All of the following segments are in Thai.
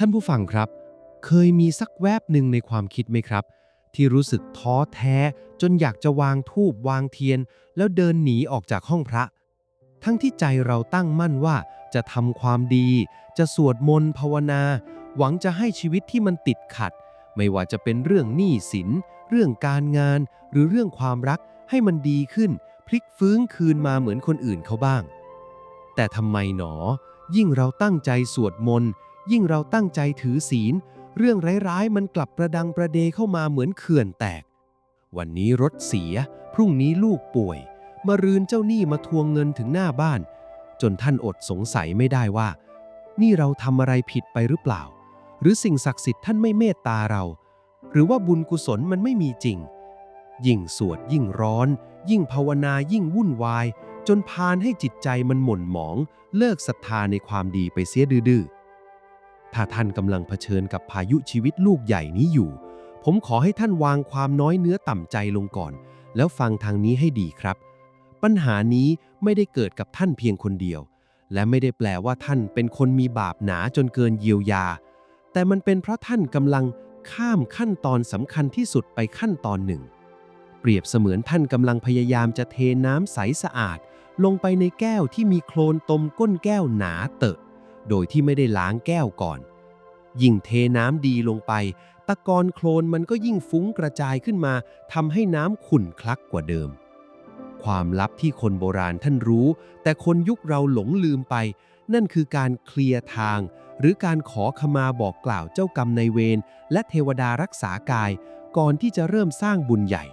ท่านผู้ฟังครับ เคยมีสักแวบหนึ่งในความคิดไหมครับ ที่รู้สึกท้อแท้จนอยากจะวางทูบวางเทียน แล้วเดินหนีออกจากห้องพระ ทั้งที่ใจเราตั้งมั่นว่าจะทำความดี จะสวดมนต์ภาวนา หวังจะให้ชีวิตที่มันติดขัด ไม่ว่าจะเป็นเรื่องหนี้สิน เรื่องการงาน หรือเรื่องความรักให้มันดีขึ้น พลิกฟื้นคืนมาเหมือนคนอื่นเขาบ้าง แต่ทำไมหนอ ยิ่งเราตั้งใจสวดมนต์ ยิ่งเราตั้งใจถือศีล เรื่องร้ายๆ มันกลับประดังประเดเข้ามาเหมือนเขื่อนแตก วันนี้รถเสีย พรุ่งนี้ลูกป่วย มารืนเจ้าหนี้มาทวงเงินถึงหน้าบ้าน จนท่านอดสงสัยไม่ได้ว่า นี่เราทำอะไรผิดไปหรือเปล่า หรือสิ่งศักดิ์สิทธิ์ท่านไม่เมตตาเรา หรือว่าบุญกุศลมันไม่มีจริง ยิ่งสวดยิ่งร้อน ยิ่งภาวนายิ่งวุ่นวายจนพานให้จิตใจมันหม่นหมอง เลิกศรัทธาในความดีไปเสียดื้อ ถ้าท่านกำลังเผชิญกับพายุชีวิตลูกใหญ่นี้อยู่ ผมขอให้ท่านวางความน้อยเนื้อต่ำใจลงก่อน แล้วฟังทางนี้ให้ดีครับ ปัญหานี้ไม่ได้เกิดกับท่านเพียงคนเดียว และไม่ได้แปลว่าท่านเป็นคนมีบาปหนาจนเกินเยียวยา แต่มันเป็นเพราะท่านกำลังข้ามขั้นตอนสำคัญที่สุดไปขั้นตอนหนึ่ง เปรียบเสมือนท่านกำลังพยายามจะเทน้ำใสสะอาด ลงไปในแก้วที่มีโคลนตมก้นแก้วหนาเตอะ โดยที่ไม่ได้ล้างแก้วก่อน ยิ่งเทน้ำดีลงไป ตะกอนโคลนมันก็ยิ่งฟุ้งกระจายขึ้นมาทำให้น้ำขุ่นคลักกว่าเดิม ความลับที่คนโบราณท่านรู้ แต่คนยุคเราหลงลืมไป นั่นคือการเคลียร์ทาง หรือการขอขมาบอกกล่าวเจ้ากรรมในเวรและเทวดารักษากาย ก่อนที่จะเริ่มสร้างบุญใหญ่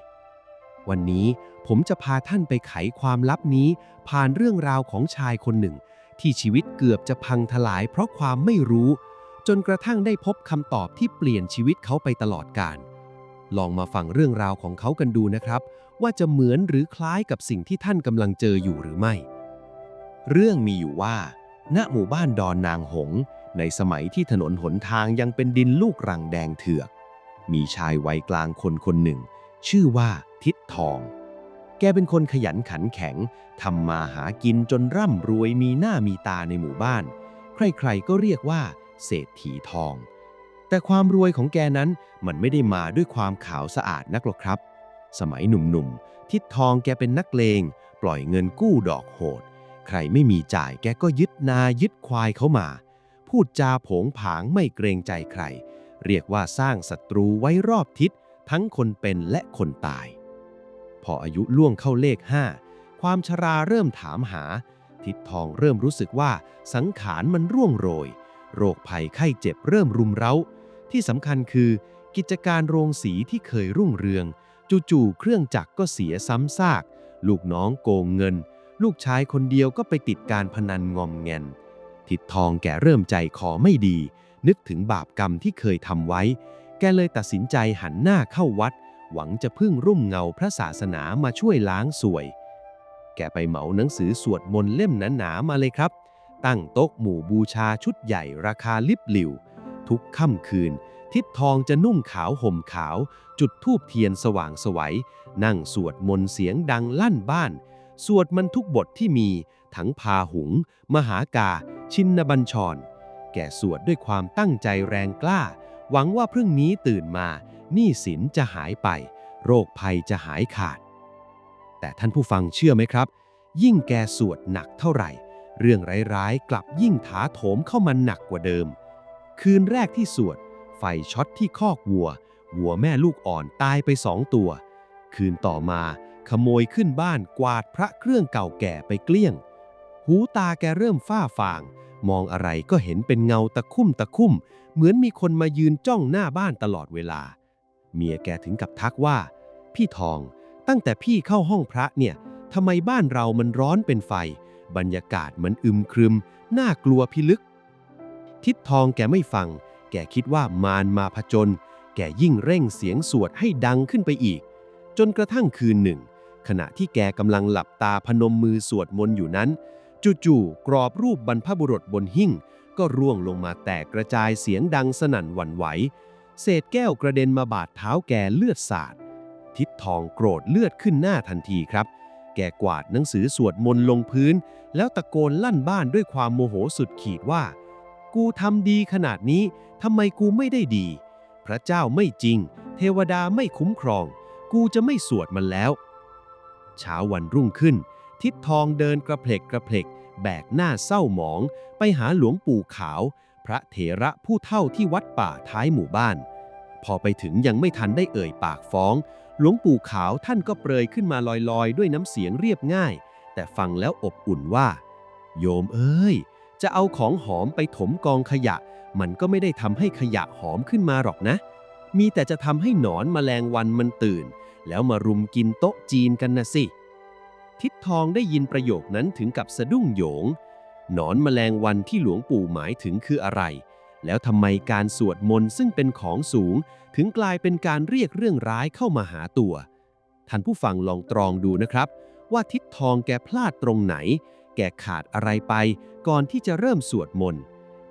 วันนี้ผมจะพาท่านไปไขความลับนี้ ผ่านเรื่องราวของชายคนหนึ่ง ที่ชีวิตเกือบจะพังทลายเพราะความไม่รู้ จนกระทั่งได้พบคำตอบที่เปลี่ยนชีวิตเขาไปตลอดกาลลองมาฟังเรื่องราวของเขากันดูนะครับ ว่าจะเหมือนหรือคล้ายกับสิ่งที่ท่านกำลังเจออยู่หรือไม่ เรื่องมีอยู่ว่า ณหมู่บ้านดอนนางหง ในสมัยที่ถนนหนทางยังเป็นดินลูกรังแดงเถือก มีชายวัยกลางคนคนหนึ่ง ชื่อว่าทิดทอง แกเป็นคนขยันขันแข็งทำมาหากินจนร่ำรวยมีหน้ามีตาในหมู่บ้าน ใครๆก็เรียกว่า เศรษฐีทอง แต่ความรวยของแกนั้นมันไม่ได้มาด้วยความขาวสะอาดนักหรอกครับ สมัยหนุ่มๆ ทิดทองแกเป็นนักเลง ปล่อยเงินกู้ดอกโหด ใครไม่มีจ่ายแกก็ยึดนายึดควายเขามา พูดจาผงผางไม่เกรงใจใคร เรียกว่าสร้างศัตรูไว้รอบทิศทั้งคนเป็นและคนตาย พออายุล่วงเข้าเลขห้าความชราเริ่มถามหา ทิดทองเริ่มรู้สึกว่าสังขารมันร่วงโรย โรคภัยไข้เจ็บเริ่มรุมเร้า ที่สำคัญคือ กิจการโรงสีที่เคยรุ่งเรือง จู่ๆเครื่องจักรก็เสียซ้ำซาก ลูกน้องโกงเงิน ลูกชายคนเดียวก็ไปติดการพนันงอมแงนทิดทองแกเริ่มใจคอไม่ดี นึกถึงบาปกรรมที่เคยทำไว้ แกเลยตัดสินใจหันหน้าเข้าวัด หวังจะพึ่งรุ่มเงาพระศาสนามาช่วยล้างสวย แกไปเหมาหนังสือสวดมนต์เล่มหนาๆมาเลยครับ ตั้งโต๊ะหมู่บูชาชุดใหญ่ราคาลิบหลิว ทุกค่ำคืน ทิดทองจะนุ่งขาวห่มขาว จุดธูปเทียนสว่างสวัย นั่งสวดมนต์เสียงดังลั่นบ้าน สวดมันทุกบทที่มี ทั้งพาหุง มหากา ชินบัญชร แกสวดด้วยความตั้งใจแรงกล้า หวังว่าพรุ่งนี้ตื่นมา หนี้สินจะหายไป โรคภัยจะหายขาด แต่ท่านผู้ฟังเชื่อไหมครับ ยิ่งแกสวดหนักเท่าไหร่ เรื่องร้ายๆ กลับยิ่งถาโถมเข้ามาหนักกว่าเดิม คืนแรกที่สวด ไฟช็อตที่คอกวัว วัวแม่ลูกอ่อนตายไปสองตัว คืนต่อมาขโมยขึ้นบ้านกวาดพระเครื่องเก่าแก่ไปเกลี้ยง หูตาแกเริ่มฝ้าฟาง มองอะไรก็เห็นเป็นเงาตะคุ่มตะคุ่ม เหมือนมีคนมายืนจ้องหน้าบ้านตลอดเวลา เมียแกถึงกับทักว่า พี่ทองตั้งแต่พี่เข้าห้องพระเนี่ยทำไมบ้านเรามันร้อนเป็นไฟ บรรยากาศมันอึมครึม น่ากลัวพิลึก ทิดทองแกไม่ฟัง แกคิดว่ามารมาผจญแกยิ่งเร่งเสียงสวดให้ดังขึ้นไปอีก จนกระทั่งคืนหนึ่ง ขณะที่แกกำลังหลับตาพนมมือสวดมนต์อยู่นั้น จู่ๆกรอบรูปบรรพบุรุษบนหิ้งก็ร่วงลงมาแตกกระจายเสียงดังสนั่นหวั่นไหว เศษแก้วกระเด็นมาบาดเท้าแกเลือดสาด ทิดทองโกรธเลือดขึ้นหน้าทันทีครับ แกกวาดหนังสือสวดมนต์ลงพื้น แล้วตะโกนลั่นบ้านด้วยความโมโหสุดขีดว่า กูทำดีขนาดนี้ทำไมกูไม่ได้ดี พระเจ้าไม่จริง เทวดาไม่คุ้มครอง กูจะไม่สวดมันแล้ว เช้าวันรุ่งขึ้น ทิดทองเดินกระเพลกกระเพลกแบกหน้าเศร้าหมอง ไปหาหลวงปู่ขาว พระเถระผู้เฒ่าที่วัดป่าท้ายหมู่บ้าน พอไปถึงยังไม่ทันได้เอ่ยปากฟ้อง หลวงปู่ขาวท่านก็เปรยขึ้นมาลอยๆ ด้วยน้ำเสียงเรียบง่าย แต่ฟังแล้วอบอุ่นว่า โยมเอ้ย จะเอาของหอมไปถมกองขยะ มันก็ไม่ได้ทำให้ขยะหอมขึ้นมาหรอกนะ มีแต่จะทำให้หนอนแมลงวันมันตื่น แล้วมารุมกินโต๊ะจีนกันนะสิทิดทองได้ยินประโยคนั้นถึงกับสะดุ้งโหยง หนอนแมลงวันที่หลวงปู่หมายถึงคืออะไร แล้วทำไมการสวดมนต์ซึ่งเป็นของสูง ถึงกลายเป็นการเรียกเรื่องร้ายเข้ามาหาตัว ท่านผู้ฟังลองตรองดูนะครับ ว่าทิดทองแกพลาดตรงไหน แกขาดอะไรไป ก่อนที่จะเริ่มสวดมนต์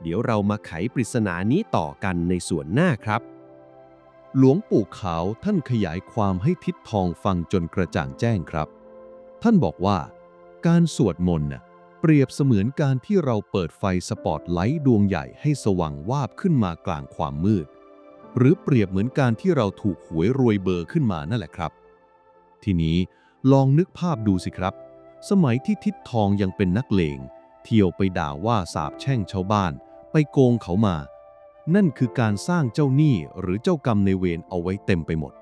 เดี๋ยวเรามาไขปริศนานี้ต่อกันในส่วนหน้าครับ หลวงปู่ขาวท่านขยายความให้ทิดทองฟังจนกระจ่างแจ้งครับ ท่านบอกว่า การสวดมนต์น่ะ เปรียบเสมือนการที่เราเปิดไฟสปอตไลท์ดวงใหญ่ให้สว่างวาบขึ้นมากลางความมืด หรือเปรียบเหมือนการที่เราถูกหวยรวยเบอร์ขึ้นมานั่นแหละครับ ทีนี้ลองนึกภาพดูสิครับ สมัยที่ทิดทองยังเป็นนักเลง เที่ยวไปด่าว่าสาบแช่งชาวบ้าน ไปโกงเขามา นั่นคือการสร้างเจ้าหนี้หรือเจ้ากรรมในเวรเอาไว้เต็มไปหมด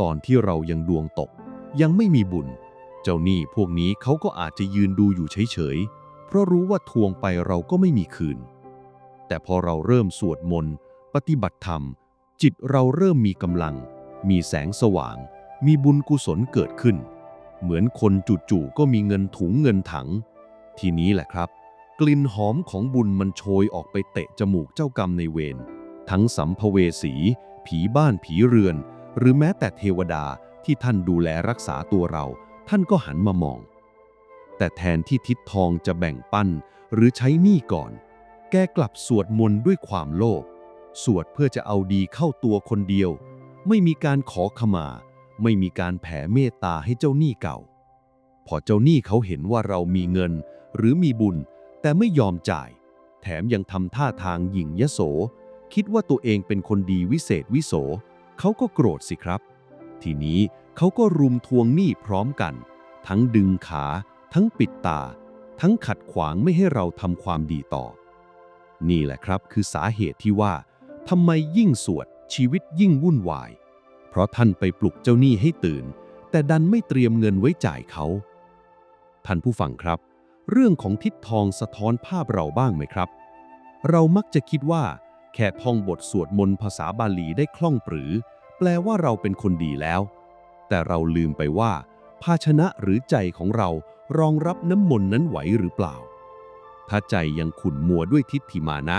ตอนที่เรายังดวงตก ยังไม่มีบุญ เจ้าหนี้พวกนี้เขาก็อาจจะยืนดูอยู่เฉยๆ เพราะรู้ว่าทวงไปเราก็ไม่มีคืน แต่พอเราเริ่มสวดมนต์ ปฏิบัติธรรม จิตเราเริ่มมีกำลัง มีแสงสว่าง มีบุญกุศลเกิดขึ้น เหมือนคนจู่ๆก็มีเงินถุงเงินถัง ทีนี้แหละครับ กลิ่นหอมของบุญมันโชยออกไปเตะจมูกเจ้ากรรมในเวรทั้งสัมภเวสี ผีบ้านผีเรือน หรือแม้แต่เทวดาที่ท่านดูแลรักษาตัวเรา ท่านก็หันมามอง แต่แทนที่ทิศทองจะแบ่งปันหรือใช้หนี้ก่อน แกกลับสวดมนต์ด้วยความโลภ สวดเพื่อจะเอาดีเข้าตัวคนเดียว ไม่มีการขอขมา ไม่มีการแผ่เมตตาให้เจ้าหนี้เก่า พอเจ้าหนี้เขาเห็นว่าเรามีเงินหรือมีบุญ แต่ไม่ยอมจ่าย แถมยังทำท่าทางหยิ่งยโส คิดว่าตัวเองเป็นคนดีวิเศษวิโส เขาก็โกรธสิครับ ทีนี้ เขาก็รุมทวงหนี้พร้อมกัน ทั้งดึงขา ทั้งปิดตา ทั้งขัดขวางไม่ให้เราทำความดีต่อ นี่แหละครับคือสาเหตุที่ว่าทำไมยิ่งสวดชีวิตยิ่งวุ่นวาย เพราะท่านไปปลุกเจ้าหนี้ให้ตื่น แต่ดันไม่เตรียมเงินไว้จ่ายเขาท่านผู้ฟังครับ เรื่องของทิศทองสะท้อนภาพเราบ้างไหมครับ เรามักจะคิดว่า แค่ท่องบทสวดมนต์ภาษาบาลีได้คล่องปรือ แปลว่าเราเป็นคนดีแล้ว แต่เราลืมไปว่า ภาชนะหรือใจของเรารองรับน้ำมนต์นั้นไหวหรือเปล่า ถ้าใจยังขุ่นมัวด้วยทิฏฐิมานะ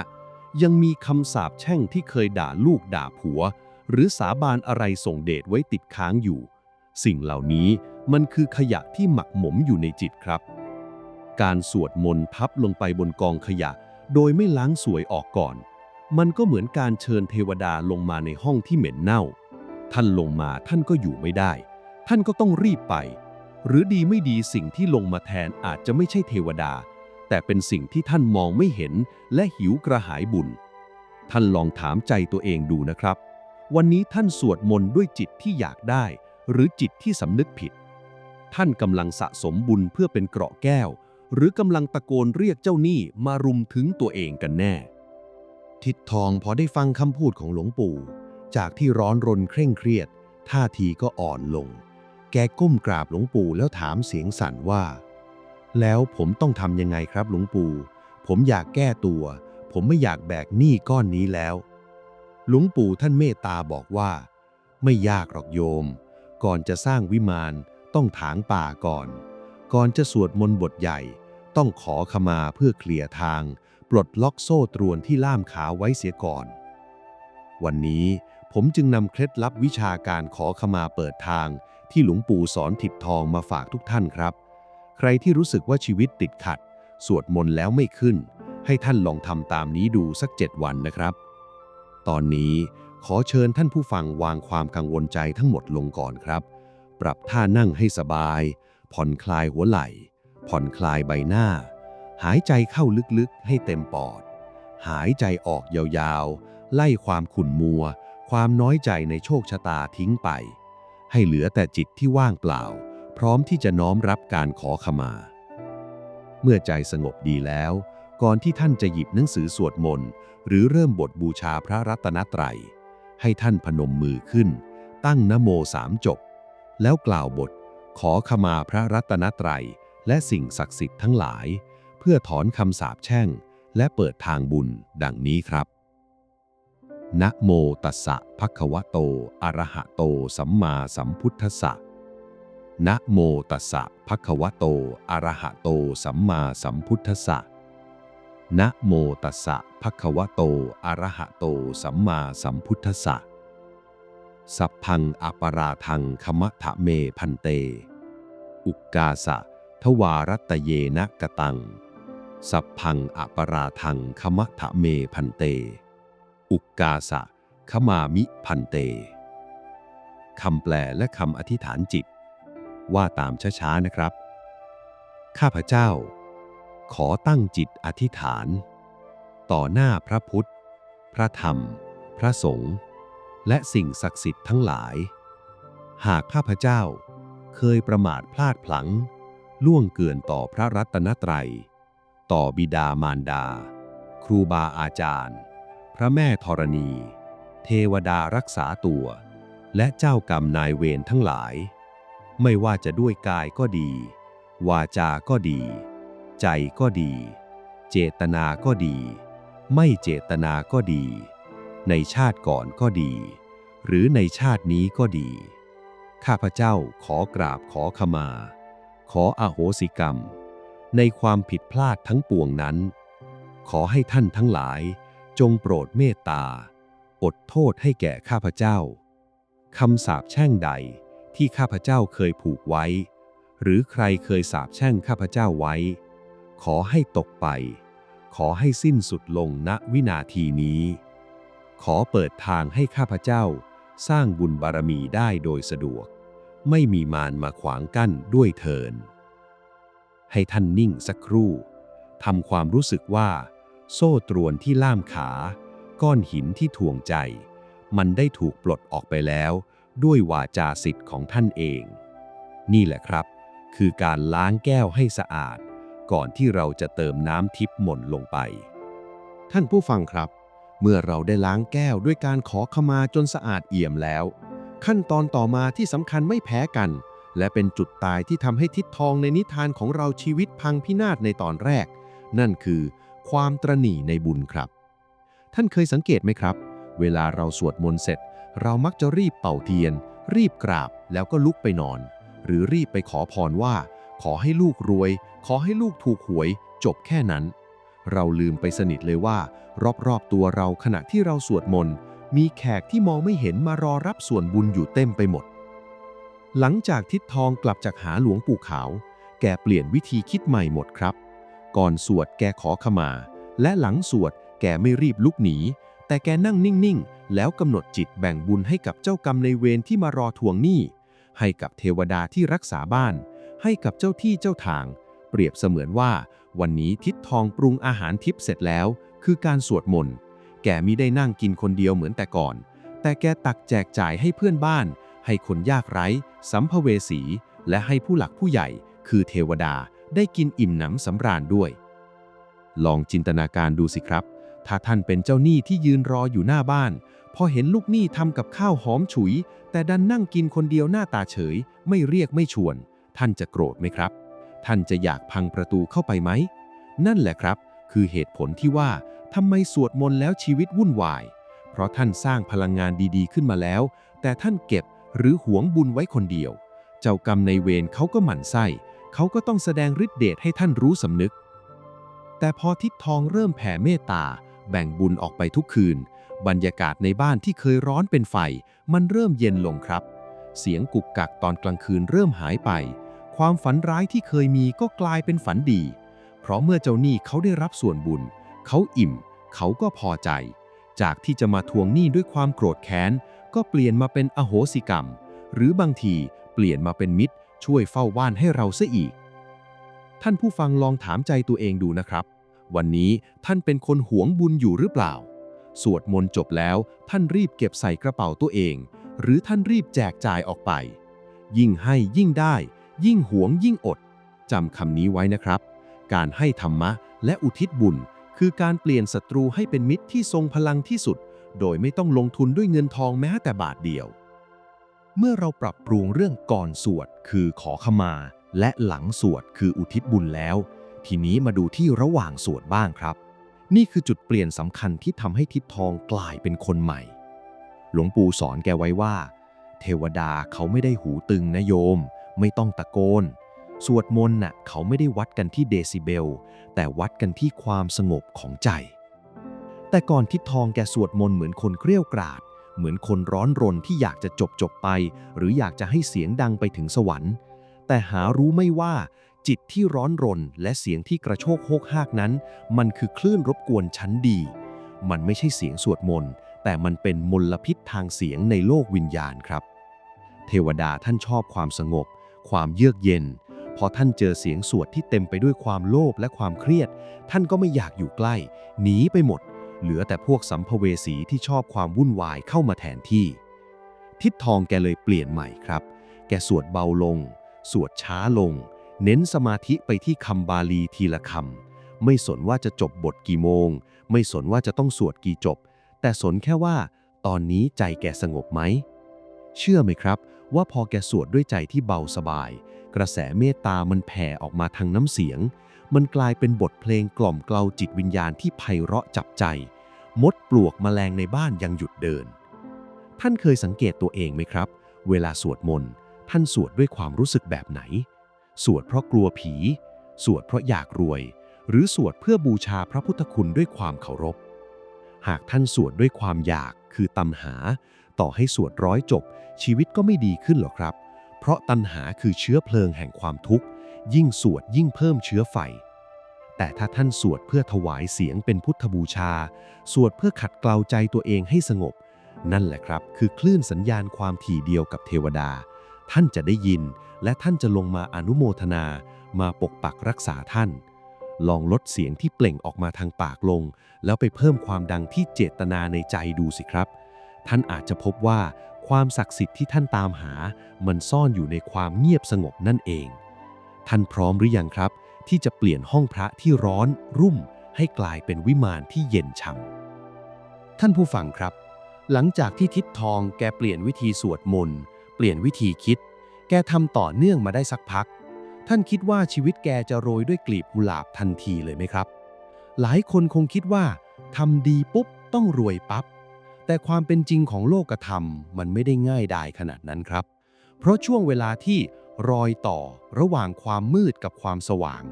ยังมีคำสาปแช่งที่เคยด่าลูกด่าผัว หรือสาบานอะไรส่งเดชไว้ติดค้างอยู่ สิ่งเหล่านี้มันคือขยะที่หมักหมมอยู่ในจิตครับ การสวดมนต์ทับลงไปบนกองขยะ โดยไม่ล้างสวยออกก่อน มันก็เหมือนการเชิญเทวดาลงมาในห้องที่เหม็นเน่า ท่านลงมาท่านก็อยู่ไม่ได้ ท่านก็ต้องรีบไป หรือดีไม่ดีสิ่งที่ลงมาแทนอาจจะไม่ใช่เทวดา แต่เป็นสิ่งที่ท่านมองไม่เห็นและหิวกระหายบุญ ท่านลองถามใจตัวเองดูนะครับ วันนี้ท่านสวดมนต์ด้วยจิตที่อยากได้ หรือจิตที่สำนึกผิด ท่านกำลังสะสมบุญเพื่อเป็นเกราะแก้ว หรือกำลังตะโกนเรียกเจ้าหนี้มารุมถึงตัวเองกันแน่ ทิดทองพอได้ฟังคำพูดของหลวงปู่ จากที่ร้อนรนเคร่งเครียด ท่าทีก็อ่อนลง แกก้มกราบหลวงปู่แล้วถามเสียงสั่นว่า แล้วผมต้องทำยังไงครับหลวงปู่ ผมอยากแก้ตัว ผมไม่อยากแบกหนี้ก้อนนี้แล้ว หลวงปู่ท่านเมตตาบอกว่า ไม่ยากหรอกโยม ก่อนจะสร้างวิมานต้องถางป่าก่อน ก่อนจะสวดมนต์บทใหญ่ ต้องขอขมาเพื่อเคลียร์ทาง ปลดล็อกโซ่ตรวนที่ล่ามขาไว้เสียก่อน วันนี้ ผมจึงนำเคล็ดลับวิชาการขอขมาเปิดทาง ที่หลวงปู่สอนถิดทองมาฝากทุกท่านครับ ใครที่รู้สึกว่าชีวิตติดขัด สวดมนต์แล้วไม่ขึ้น ให้ท่านลองทำตามนี้ดูสักเจ็ดวันนะครับ ตอนนี้ขอเชิญท่านผู้ฟังวางความกังวลใจทั้งหมดลงก่อนครับ ปรับท่านั่งให้สบาย ผ่อนคลายหัวไหล่ ผ่อนคลายใบหน้า หายใจเข้าลึกๆให้เต็มปอด หายใจออกยาวๆ ไล่ความขุ่นมัว ความน้อยใจในโชคชะตาทิ้งไป ให้เหลือแต่จิตที่ว่างเปล่า พร้อมที่จะน้อมรับการขอขมา เมื่อใจสงบดีแล้ว ก่อนที่ท่านจะหยิบหนังสือสวดมนต์หรือเริ่มบทบูชาพระรัตนตรัย ให้ท่านพนมมือขึ้น ตั้งนโมสามจบ แล้วกล่าวบทขอขมาพระรัตนตรัยและสิ่งศักดิ์สิทธิ์ทั้งหลาย เพื่อถอนคำสาปแช่ง และเปิดทางบุญดังนี้ครับ นะโมตัสสะภะคะวะโต อะระหะโต สัมมาสัมพุทธัสสะนะโมตัสสะภะคะวะโต อะระหะโต สัมมาสัมพุทธัสสะนะโมตัสสะภะคะวะโต อะระหะโต สัมมาสัมพุทธัสสะ สัพพังอปราทังคมะทะเมพันเต อุกกาสะ ทวารัตตเยนะกะตัง สัพพังอปราทังคมะทะเมพันเต อุกกาสะขมามิพันเต คำแปลและคำอธิษฐานจิต ว่าตามช้าๆนะครับ ข้าพเจ้า ขอตั้งจิตอธิษฐาน ต่อหน้าพระพุทธ พระธรรม พระสงฆ์และสิ่งศักดิ์สิทธิ์ทั้งหลาย หากข้าพเจ้าเคยประมาทพลาดพลั้ง ล่วงเกินต่อพระรัตนตรัย ต่อบิดามารดา ครูบาอาจารย์ พระแม่ธรณี เทวดารักษาตัว และเจ้ากรรมนายเวรทั้งหลาย ไม่ว่าจะด้วยกายก็ดี วาจาก็ดี ใจก็ดี เจตนาก็ดี ไม่เจตนาก็ดี ในชาติก่อนก็ดี หรือในชาตินี้ก็ดี ข้าพเจ้าขอกราบขอขมา ขออโหสิกรรม ในความผิดพลาดทั้งปวงนั้น ขอให้ท่านทั้งหลาย จงโปรดเมตตาอดโทษให้แก่ข้าพเจ้าคำสาปแช่งใดที่ข้าพเจ้าเคยผูกไว้ หรือใครเคยสาปแช่งข้าพเจ้าไว้ ขอให้ตกไป ขอให้สิ้นสุดลงณวินาทีนี้ ขอเปิดทางให้ข้าพเจ้าสร้างบุญบารมีได้โดยสะดวก ไม่มีมารมาขวางกั้นด้วยเทิน ให้ท่านนิ่งสักครู่ทำความรู้สึกว่า โซ่ตรวนที่ล่ามขา ก้อนหินที่ถ่วงใจ มันได้ถูกปลดออกไปแล้ว ด้วยวาจาสิทธิ์ของท่านเอง นี่แหละครับ คือการล้างแก้วให้สะอาด ก่อนที่เราจะเติมน้ำทิพย์หม่นลงไป ท่านผู้ฟังครับ เมื่อเราได้ล้างแก้วด้วยการขอขมาจนสะอาดเอี่ยมแล้ว ขั้นตอนต่อมาที่สำคัญไม่แพ้กัน และเป็นจุดตายที่ทำให้ทิศทองในนิทานของเราชีวิตพังพินาศในตอนแรก นั่นคือ ความตรณีในบุญครับ ท่านเคยสังเกตไหมครับ เวลาเราสวดมนต์เสร็จ เรามักจะรีบเป่าเทียน รีบกราบแล้วก็ลุกไปนอน หรือรีบไปขอพรว่า ขอให้ลูกรวย ขอให้ลูกถูกหวย จบแค่นั้น เราลืมไปสนิทเลยว่า รอบๆตัวเราขณะที่เราสวดมนต์มีแขกที่มองไม่เห็นมารอรับส่วนบุญอยู่เต็มไปหมด หลังจากทิศทองกลับจากหาหลวงปู่ขาว แกเปลี่ยนวิธีคิดใหม่หมดครับ ก่อนสวดแกขอขมา และหลังสวดแกไม่รีบลุกหนี แต่แกนั่งนิ่ง ๆ แล้วกำหนดจิตแบ่งบุญให้กับเจ้ากรรมในเวรที่มารอทวงหนี้ ให้กับเทวดาที่รักษาบ้าน ให้กับเจ้าที่เจ้าทาง เปรียบเสมือนว่า วันนี้ทิศทองปรุงอาหารทิพย์เสร็จแล้ว คือการสวดมนต์ แกมิได้นั่งกินคนเดียวเหมือนแต่ก่อน แต่แกตักแจกจ่ายให้เพื่อนบ้าน ให้คนยากไร้ สัมภเวสี และให้ผู้หลักผู้ใหญ่ คือเทวดา ได้กินอิ่มหนำสำราญด้วย ลองจินตนาการดูสิครับ ถ้าท่านเป็นเจ้าหนี้ที่ยืนรออยู่หน้าบ้าน พอเห็นลูกหนี้ทำกับข้าวหอมฉุย แต่ดันนั่งกินคนเดียวหน้าตาเฉย ไม่เรียกไม่ชวน ท่านจะโกรธไหมครับ ท่านจะอยากพังประตูเข้าไปไหม นั่นแหละครับ คือเหตุผลที่ว่าทำไมสวดมนต์แล้วชีวิตวุ่นวาย เพราะท่านสร้างพลังงานดีๆ ขึ้นมาแล้ว แต่ท่านเก็บหรือหวงบุญไว้คนเดียว เจ้ากรรมในเวรเขาก็หมั่นไส้ เขาก็ต้องแสดงฤทธิเดชให้ท่านรู้สำนึก แต่พอทิศทองเริ่มแผ่เมตตา แบ่งบุญออกไปทุกคืน บรรยากาศในบ้านที่เคยร้อนเป็นไฟ มันเริ่มเย็นลงครับ เสียงกุกกักตอนกลางคืนเริ่มหายไป ความฝันร้ายที่เคยมีก็กลายเป็นฝันดี เพราะเมื่อเจ้าหนี้เขาได้รับส่วนบุญ เขาอิ่ม เขาก็พอใจ จากที่จะมาทวงหนี้ด้วยความโกรธแค้น ก็เปลี่ยนมาเป็นอโหสิกรรม หรือบางทีเปลี่ยนมาเป็นมิตร ช่วยเฝ้าบ้านให้เราซะอีก ท่านผู้ฟังลองถามใจตัวเองดูนะครับ วันนี้ท่านเป็นคนหวงบุญอยู่หรือเปล่า สวดมนต์จบแล้ว ท่านรีบเก็บใส่กระเป๋าตัวเอง หรือท่านรีบแจกจ่ายออกไป ยิ่งให้ยิ่งได้ ยิ่งหวงยิ่งอดจำคำนี้ไว้นะครับ การให้ธรรมะและอุทิศบุญ คือการเปลี่ยนศัตรูให้เป็นมิตรที่ทรงพลังที่สุด โดยไม่ต้องลงทุนด้วยเงินทองแม้แต่บาทเดียว เมื่อเราปรับปรุงเรื่องก่อนสวดคือขอขมา และหลังสวดคืออุทิศบุญแล้ว ทีนี้มาดูที่ระหว่างสวดบ้างครับ นี่คือจุดเปลี่ยนสำคัญที่ทำให้ทิศทองกลายเป็นคนใหม่ หลวงปู่สอนแกไว้ว่า เทวดาเขาไม่ได้หูตึงนะโยม ไม่ต้องตะโกน สวดมนต์น่ะเขาไม่ได้วัดกันที่เดซิเบล แต่วัดกันที่ความสงบของใจ แต่ก่อนทิศทองแกสวดมนต์เหมือนคนเกรี้ยวกราด เหมือนคนร้อนรนที่อยากจะจบจบไป หรืออยากจะให้เสียงดังไปถึงสวรรค์ แต่หารู้ไม่ว่า จิตที่ร้อนรนและเสียงที่กระโชกโฮกฮากนั้น มันคือคลื่นรบกวนชั้นดี มันไม่ใช่เสียงสวดมนต์แต่มันเป็นมลพิษทางเสียงในโลกวิญญาณครับ เทวดาท่านชอบความสงบ ความเยือกเย็นพอท่านเจอเสียงสวดที่เต็มไปด้วยความโลภและความเครียด ท่านก็ไม่อยากอยู่ใกล้ หนีไปหมด เหลือแต่พวกสัมภเวสีที่ชอบความวุ่นวายเข้ามาแทนที่ ทิศทองแกเลยเปลี่ยนใหม่ครับ แกสวดเบาลง สวดช้าลง เน้นสมาธิไปที่คำบาลีทีละคำ ไม่สนว่าจะจบบทกี่โมง ไม่สนว่าจะต้องสวดกี่จบ แต่สนแค่ว่า ตอนนี้ใจแกสงบไหม เชื่อไหมครับ ว่าพอแกสวดด้วยใจที่เบาสบาย กระแสเมตตามันแผ่ออกมาทางน้ำเสียง มันกลายเป็นบทเพลงกล่อมเกลาจิตวิญญาณที่ไพเราะจับใจ มดปลวกแมลงในบ้านยังหยุดเดิน ท่านเคยสังเกตตัวเองไหมครับ เวลาสวดมนต์ท่านสวดด้วยความรู้สึกแบบไหน สวดเพราะกลัวผี สวดเพราะอยากรวย หรือสวดเพื่อบูชาพระพุทธคุณด้วยความเคารพ หากท่านสวดด้วยความอยากคือตัณหา ต่อให้สวดร้อยจบ ชีวิตก็ไม่ดีขึ้นหรอกครับ เพราะตัณหาคือเชื้อเพลิงแห่งความทุกข์ ยิ่งสวดยิ่งเพิ่มเชื้อไฟ แต่ถ้าท่านสวดเพื่อถวายเสียงเป็นพุทธบูชา สวดเพื่อขัดเกลาใจตัวเองให้สงบ นั่นแหละครับ คือคลื่นสัญญาณความถี่เดียวกับเทวดา ท่านจะได้ยิน และท่านจะลงมาอนุโมทนา มาปกปักรักษาท่าน ลองลดเสียงที่เปล่งออกมาทางปากลง แล้วไปเพิ่มความดังที่เจตนาในใจดูสิครับ ท่านอาจจะพบว่าความศักดิ์สิทธิ์ที่ท่านตามหา มันซ่อนอยู่ในความเงียบสงบนั่นเอง ท่านพร้อมหรือยังครับ ที่จะเปลี่ยนห้องพระที่ร้อนรุ่ม ให้กลายเป็นวิมานที่เย็นช่ำท่านผู้ฟังครับ หลังจากที่ทิศทองแกเปลี่ยนวิธีสวดมนต์เปลี่ยนวิธีคิด แกทำต่อเนื่องมาได้สักพัก ท่านคิดว่าชีวิตแกจะโรยด้วยกลีบกุหลาบทันทีเลยไหมครับ หลายคนคงคิดว่าทำดีปุ๊บต้องรวยปับ๊บแต่ความเป็นจริงของโลกธรรมมันไม่ได้ง่ายดายขนาดนั้นครับ เพราะช่วงเวลาที่ รอยต่อระหว่างความมืดกับความสว่าง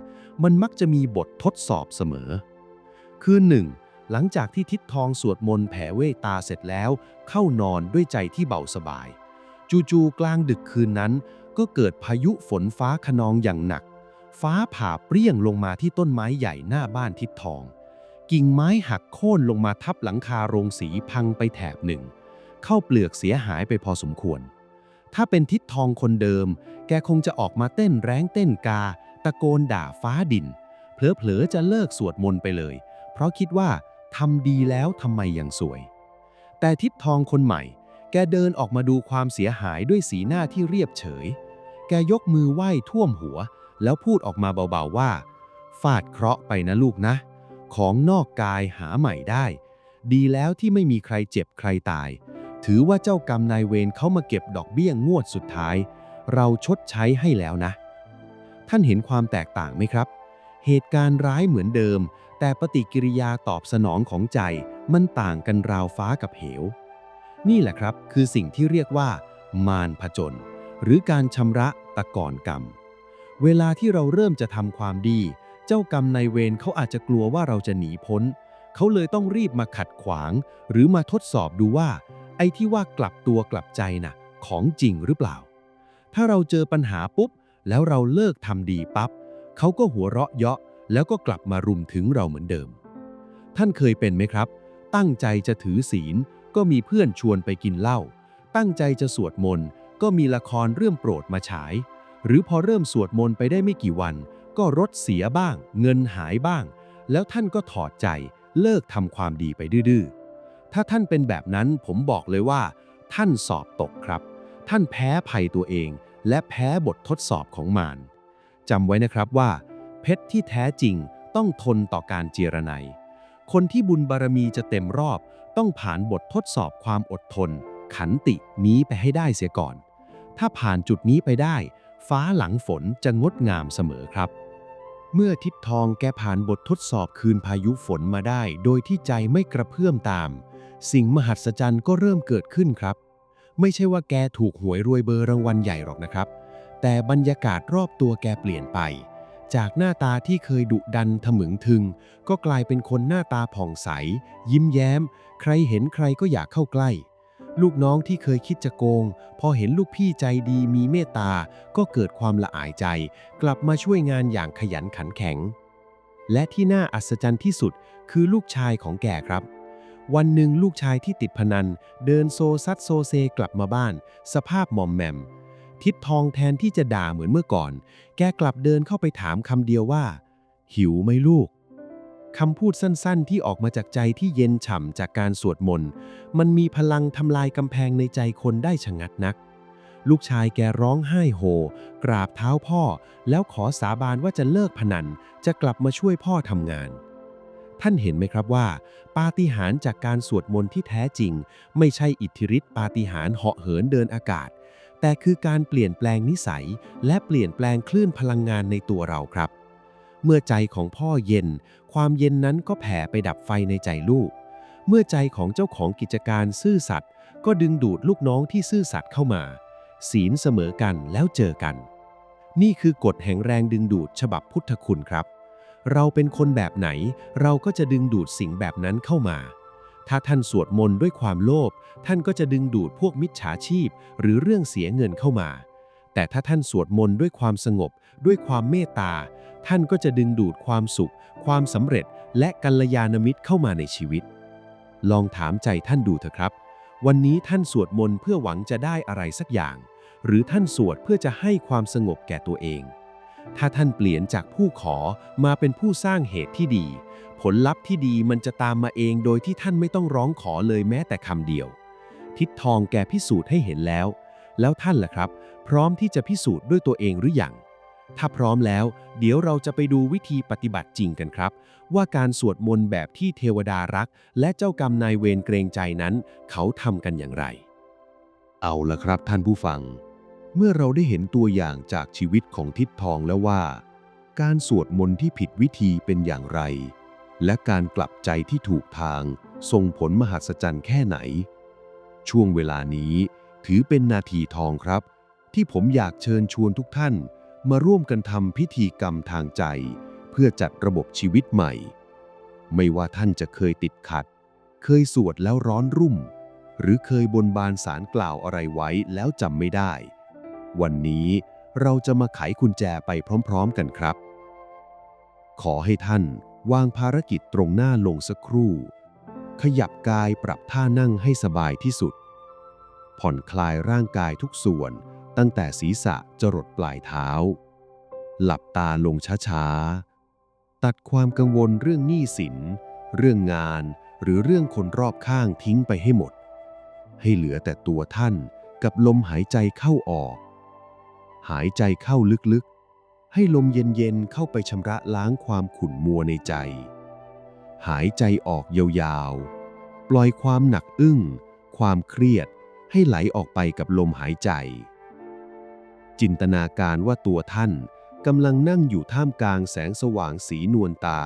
มันมักจะมีบททดสอบเสมอ คือหนึ่งหลังจากที่ทิศทองสวดมนต์แผ่เวตาเสร็จแล้ว เข้านอนด้วยใจที่เบาสบาย จู่ๆกลางดึกคืนนั้น ก็เกิดพายุฝนฟ้าขนองอย่างหนัก ฟ้าผ่าเปรี้ยงลงมาที่ต้นไม้ใหญ่หน้าบ้านทิศทอง กิ่งไม้หักโค่นลงมาทับหลังคาโรงสีพังไปแถบหนึ่ง เข้าเปลือกเสียหายไปพอสมควร ถ้าเป็นทิศทองคนเดิม แกคงจะออกมาเต้นแร้งเต้นกา ตะโกนด่าฟ้าดิน เผลอๆจะเลิกสวดมนต์ไปเลย เพราะคิดว่าทำดีแล้วทำไมยังสวย แต่ทิศทองคนใหม่ แกเดินออกมาดูความเสียหายด้วยสีหน้าที่เรียบเฉย แกยกมือไหว้ท่วมหัว แล้วพูดออกมาเบาๆว่า ฟาดเคราะห์ไปนะลูกนะ ของนอกกายหาใหม่ได้ ดีแล้วที่ไม่มีใครเจ็บใครตาย ถือว่าเจ้ากรรมนายเวรเขามาเก็บดอกเบี้ยงงวดสุดท้าย เราชดใช้ให้แล้วนะ ท่านเห็นความแตกต่างไหมครับ เหตุการณ์ร้ายเหมือนเดิม แต่ปฏิกิริยาตอบสนองของใจ มันต่างกันราวฟ้ากับเหว นี่แหละครับคือสิ่งที่เรียกว่า มารผจญหรือการชำระตะกอนกรรม เวลาที่เราเริ่มจะทำความดี เจ้ากรรมนายเวรเขาอาจจะกลัวว่าเราจะหนีพ้น เขาเลยต้องรีบมาขัดขวาง หรือมาทดสอบดูว่า ไอ้ที่ว่ากลับตัวกลับใจน่ะ ของจริงหรือเปล่า ถ้าเราเจอปัญหาปุ๊บ แล้วเราเลิกทำดีปั๊บเขาก็หัวเราะเยาะ แล้วก็กลับมารุมถึงเราเหมือนเดิม ท่านเคยเป็นไหมครับ ตั้งใจจะถือศีล ก็มีเพื่อนชวนไปกินเหล้า ตั้งใจจะสวดมนต์ ก็มีละครเรื่องโปรดมาฉาย หรือพอเริ่มสวดมนต์ไปได้ไม่กี่วัน ก็รถเสียบ้าง เงินหายบ้าง แล้วท่านก็ถอดใจ เลิกทำความดีไปดื้อๆ ถ้าท่านเป็นแบบนั้นผมบอกเลยว่า ท่านสอบตกครับ ท่านแพ้ภัยตัวเอง และแพ้บททดสอบของมารจำไว้นะครับว่า เพชรที่แท้จริงต้องทนต่อการเจรไนยคนที่บุญบารมีจะเต็มรอบ ต้องผ่านบททดสอบความอดทน ขันตินี้ไปให้ได้เสียก่อน ถ้าผ่านจุดนี้ไปได้ ฟ้าหลังฝนจะงดงามเสมอครับ เมื่อทิดทองแกผ่านบททดสอบคืนพายุฝนมาได้ โดยที่ใจไม่กระเพื่อมตาม สิ่งมหัศจรรย์ก็เริ่มเกิดขึ้นครับ ไม่ใช่ว่าแกถูกหวยรวยเบอร์รางวัลใหญ่หรอกนะครับ แต่บรรยากาศรอบตัวแกเปลี่ยนไป จากหน้าตาที่เคยดุดันทะมึงทึง ก็กลายเป็นคนหน้าตาผ่องใส ยิ้มแย้ม ใครเห็นใครก็อยากเข้าใกล้ลูกน้องที่เคยคิดจะโกง พอเห็นลูกพี่ใจดีมีเมตตา ก็เกิดความละอายใจ กลับมาช่วยงานอย่างขยันขันแข็ง และที่น่าอัศจรรย์ที่สุดคือลูกชายของแกครับ วันหนึ่งลูกชายที่ติดพนัน เดินโซซัดโซเซกลับมาบ้าน สภาพหมอมแหมม ทิดทองแทนที่จะด่าเหมือนเมื่อก่อน แกกลับเดินเข้าไปถามคำเดียวว่า หิวไหมลูกคำพูดสั้นๆ ที่ออกมาจากใจที่เย็นฉ่ำจากการสวดมนต์มันมีพลังทำลายกำแพงในใจคนได้ชะงัดนัก ลูกชายแกร้องไห้โฮ กราบเท้าพ่อ แล้วขอสาบานว่าจะเลิกพนัน จะกลับมาช่วยพ่อทำงาน ท่านเห็นไหมครับว่า ปาฏิหาริย์จากการสวดมนต์ที่แท้จริง ไม่ใช่อิทธิฤทธิปาฏิหาริย์เหาะเหินเดินอากาศ แต่คือการเปลี่ยนแปลงนิสัย และเปลี่ยนแปลงคลื่นพลังงานในตัวเราครับ เมื่อใจของพ่อเย็น ความเย็นนั้นก็แผ่ไปดับไฟในใจลูก เมื่อใจของเจ้าของกิจการซื่อสัตย์ก็ดึงดูดลูกน้องที่ซื่อสัตย์เข้ามา ศีลเสมอกันแล้วเจอกัน นี่คือกฎแห่งแรงดึงดูดฉบับพุทธคุณครับ เราเป็นคนแบบไหน เราก็จะดึงดูดสิ่งแบบนั้นเข้ามา ถ้าท่านสวดมนต์ด้วยความโลภท่านก็จะดึงดูดพวกมิจฉาชีพ หรือเรื่องเสียเงินเข้ามา แต่ถ้าท่านสวดมนต์ด้วยความสงบ ด้วยความเมตตา ท่านก็จะดึงดูดความสุข ความสำเร็จ และกัลยาณมิตรเข้ามาในชีวิต ลองถามใจท่านดูเถอะครับ วันนี้ท่านสวดมนต์เพื่อหวังจะได้อะไรสักอย่าง หรือท่านสวดเพื่อจะให้ความสงบแก่ตัวเอง ถ้าท่านเปลี่ยนจากผู้ขอมาเป็นผู้สร้างเหตุที่ดี ผลลัพธ์ที่ดีมันจะตามมาเองโดยที่ท่านไม่ต้องร้องขอเลยแม้แต่คำเดียว ทิศทองแกพิสูจน์ให้เห็นแล้ว แล้วท่านล่ะครับ พร้อมที่จะพิสูจน์ด้วยตัวเองหรือยังถ้าพร้อมแล้ว เดี๋ยวเราจะไปดูวิธีปฏิบัติจริงกันครับ ว่าการสวดมนต์แบบที่เทวดารัก และเจ้ากรรมนายเวรเกรงใจนั้น เขาทำกันอย่างไร เอาละครับท่านผู้ฟัง เมื่อเราได้เห็นตัวอย่างจากชีวิตของทิดทองแล้วว่า การสวดมนต์ที่ผิดวิธีเป็นอย่างไร และการกลับใจที่ถูกทางส่งผลมหัศจรรย์แค่ไหน ช่วงเวลานี้ถือเป็นนาทีทองครับ ที่ผมอยากเชิญชวนทุกท่าน มาร่วมกันทำพิธีกรรมทางใจ เพื่อจัดระบบชีวิตใหม่ ไม่ว่าท่านจะเคยติดขัด เคยสวดแล้วร้อนรุ่ม หรือเคยบนบานสารกล่าวอะไรไว้แล้วจำไม่ได้ วันนี้เราจะมาไขกุญแจไปพร้อมๆกันครับ ขอให้ท่านวางภารกิจตรงหน้าลงสักครู่ ขยับกายปรับท่านั่งให้สบายที่สุด ผ่อนคลายร่างกายทุกส่วนตั้งแต่ศีรษะจรดปลายเท้า หลับตาลงช้าๆ ตัดความกังวลเรื่องหนี้สิน เรื่องงานหรือเรื่องคนรอบข้างทิ้งไปให้หมด ให้เหลือแต่ตัวท่านกับลมหายใจเข้าออก หายใจเข้าลึกๆ ให้ลมเย็นๆ เข้าไปชำระล้างความขุ่นมัวในใจ หายใจออกยาวๆ ปล่อยความหนักอึ้ง ความเครียด ให้ไหลออกไปกับลมหายใจ จินตนาการว่าตัวท่านกำลังนั่งอยู่ท่ามกลางแสงสว่างสีนวลตา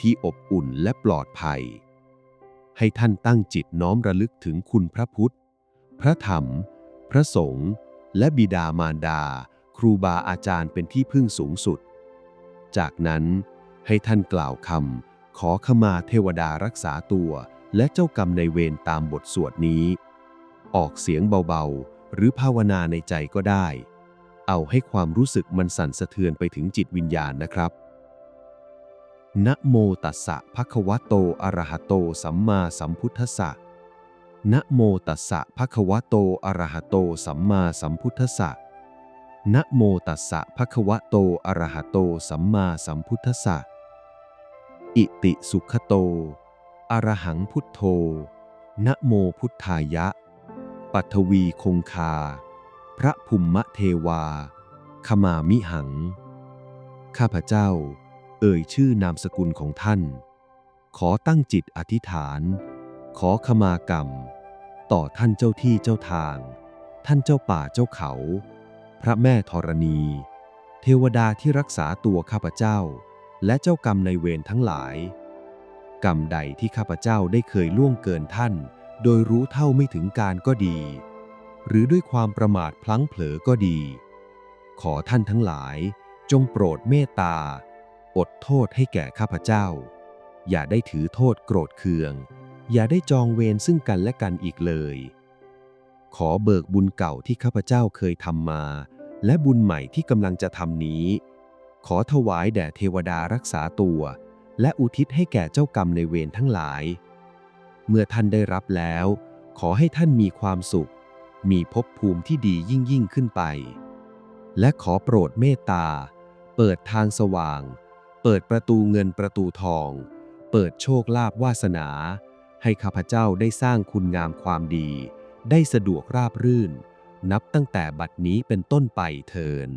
ที่อบอุ่นและปลอดภัย ให้ท่านตั้งจิตน้อมระลึกถึงคุณพระพุทธ พระธรรม พระสงฆ์และบิดามารดา ครูบาอาจารย์เป็นที่พึ่งสูงสุด จากนั้นให้ท่านกล่าวคำขอขมาเทวดารักษาตัวและเจ้ากรรมในเวรตามบทสวดนี้ ออกเสียงเบาๆ หรือภาวนาในใจก็ได้ เอาให้ความรู้สึกมันสั่นสะเทือนไปถึงจิตวิญญาณนะครับนะโมตัสสะภะคะวะโตอะระหะโต สัมมาสัมพุทธัสสะนะโมตัสสะภะคะวะโตอะระหะโต สัมมาสัมพุทธัสสะ นะโมตัสสะภะคะวะโต อะระหะโต สัมมาสัมพุทธัสสะ อิติสุขโต อะระหังพุทโธ นะโมพุทธายะ ปัทวีคงคา พระภูมิเทวา ขมามิหัง ข้าพเจ้า เอ่ยชื่อนามสกุลของท่าน ขอตั้งจิตอธิษฐาน ขอขมากรรม ต่อท่านเจ้าที่เจ้าทาง ท่านเจ้าป่าเจ้าเขา ระแม่ธรณี เทวดาที่รักษาตัวข้าพเจ้า และเจ้ากรรมในเวรทั้งหลาย กรรมใดที่ข้าพเจ้าได้เคยล่วงเกินท่าน โดยรู้เท่าไม่ถึงการก็ดี หรือด้วยความประมาทพลั้งเผลอก็ดี ขอท่านทั้งหลาย จงโปรดเมตตา อดโทษให้แก่ข้าพเจ้า อย่าได้ถือโทษโกรธเคือง อย่าได้จองเวรซึ่งกันและกันอีกเลยขอเบิกบุญเก่าที่ข้าพเจ้าเคยทำมา และบุญใหม่ที่กำลังจะทำนี้ ขอถวายแด่เทวดารักษาตัว และอุทิศให้แก่เจ้ากรรมในเวรทั้งหลาย เมื่อท่านได้รับแล้ว ขอให้ท่านมีความสุข มีภพภูมิที่ดียิ่งยิ่งขึ้นไป และขอโปรดเมตตา เปิดทางสว่าง เปิดประตูเงินประตูทอง เปิดโชคลาภวาสนา ให้ข้าพเจ้าได้สร้างคุณงามความดี ได้สะดวกราบรื่น นับตั้งแต่บัดนี้เป็นต้นไปเทิน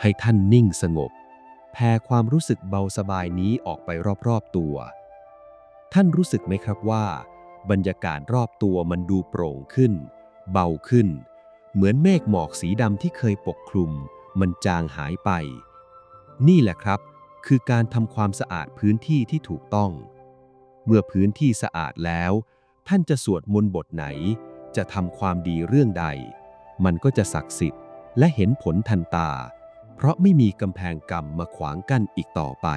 ให้ท่านนิ่งสงบ แผ่ความรู้สึกเบาสบายนี้ออกไปรอบๆตัว ท่านรู้สึกไหมครับว่า บรรยากาศรอบตัวมันดูโปร่งขึ้น เบาขึ้น เหมือนเมฆหมอกสีดำที่เคยปกคลุม มันจางหายไป นี่แหละครับ คือการทำความสะอาดพื้นที่ที่ถูกต้อง เมื่อพื้นที่สะอาดแล้ว ท่านจะสวดมนต์บทไหน จะทำความดีเรื่องใด มันก็จะศักดิ์สิทธิ์ และเห็นผลทันตา เพราะไม่มีกำแพงกรรมมาขวางกั้นอีกต่อไป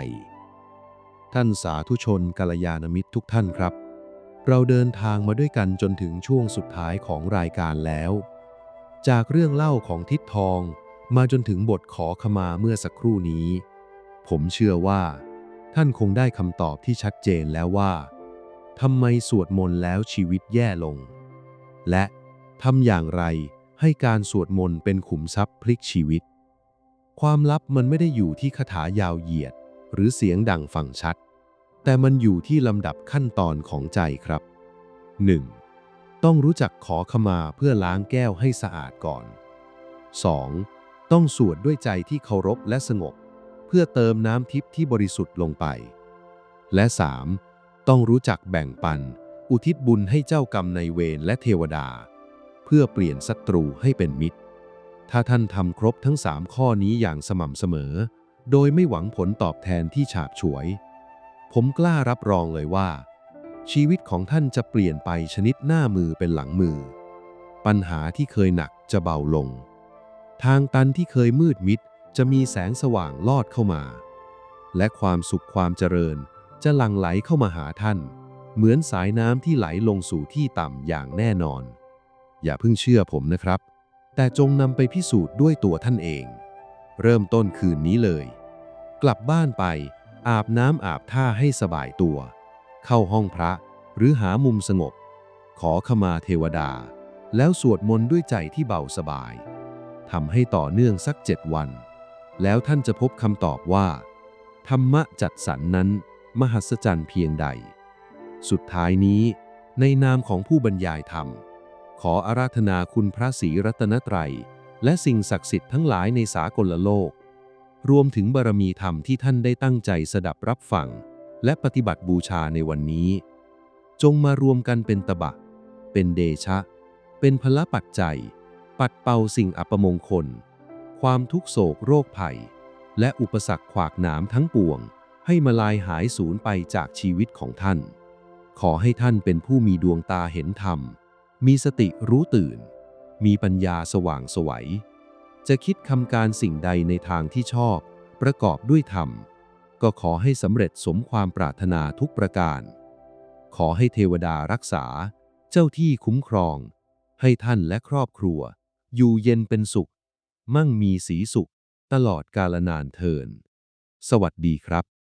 ท่านสาธุชนกัลยาณมิตรทุกท่านครับ เราเดินทางมาด้วยกันจนถึงช่วงสุดท้ายของรายการแล้ว จากเรื่องเล่าของทิดทองมาจนถึงบทขอขมาเมื่อสักครู่นี้ ผมเชื่อว่า ท่านคงได้คำตอบที่ชัดเจนแล้วว่าทำไมสวดมนต์แล้วชีวิตแย่ลง และทำอย่างไรให้การสวดมนต์เป็นขุมทรัพย์พลิกชีวิต ความลับมันไม่ได้อยู่ที่คาถายาวเหยียด หรือเสียงดังฟังชัด แต่มันอยู่ที่ลำดับขั้นตอนของใจครับ 1. ต้องรู้จักขอขมาเพื่อล้างแก้วให้สะอาดก่อน 2. ต้องสวดด้วยใจที่เคารพและสงบ เพื่อเติมน้ำทิพย์ที่บริสุทธิ์ลงไป และ 3. ต้องรู้จักแบ่งปัน อุทิศบุญให้เจ้ากรรมในเวรและเทวดา เพื่อเปลี่ยนศัตรูให้เป็นมิตร ถ้าท่านทำครบทั้ง3ข้อนี้อย่างสม่ำเสมอ โดยไม่หวังผลตอบแทนที่ฉาบฉวย ผมกล้ารับรองเลยว่า ชีวิตของท่านจะเปลี่ยนไปชนิดหน้ามือเป็นหลังมือ ปัญหาที่เคยหนักจะเบาลง ทางตันที่เคยมืดมิดจะมีแสงสว่างลอดเข้ามา และความสุขความเจริญจะหลั่งไหลเข้ามาหาท่าน เหมือนสายน้ำที่ไหลลงสู่ที่ต่ำอย่างแน่นอน อย่าเพิ่งเชื่อผมนะครับ แต่จงนำไปพิสูจน์ด้วยตัวท่านเอง เริ่มต้นคืนนี้เลย กลับบ้านไป อาบน้ำอาบท่าให้สบายตัว เข้าห้องพระหรือหามุมสงบ ขอขมาเทวดา แล้วสวดมนต์ด้วยใจที่เบาสบายทำให้ต่อเนื่องสักเจ็ดวัน แล้วท่านจะพบคำตอบว่า ธรรมะจัดสรรนนั้น มหัศจรรย์เพียงใด สุดท้ายนี้ ในนามของผู้บรรยายธรรม ขออาราธนาคุณพระศรีรัตนตรัย และสิ่งศักดิ์สิทธิ์ทั้งหลายในสากลโลก รวมถึงบารมีธรรมที่ท่านได้ตั้งใจสดับรับฟัง และปฏิบัติบูชาในวันนี้ จงมารวมกันเป็นตบะ เป็นเดชะ เป็นพละปัจจัย ปัดเป่าสิ่งอัปมงคล ความทุกโศกโรคภัย และอุปสรรคขวากหนามทั้งปวงให้มาลายหายสูญไปจากชีวิตของท่าน ขอให้ท่านเป็นผู้มีดวงตาเห็นธรรม มีสติรู้ตื่น มีปัญญาสว่างสวัย จะคิดคำการสิ่งใดในทางที่ชอบ ประกอบด้วยธรรม ก็ขอให้สำเร็จสมความปรารถนาทุกประการ ขอให้เทวดารักษา เจ้าที่คุ้มครอง ให้ท่านและครอบครัว อยู่เย็นเป็นสุข มั่งมีสีสุข ตลอดกาลนานเทิน สวัสดีครับ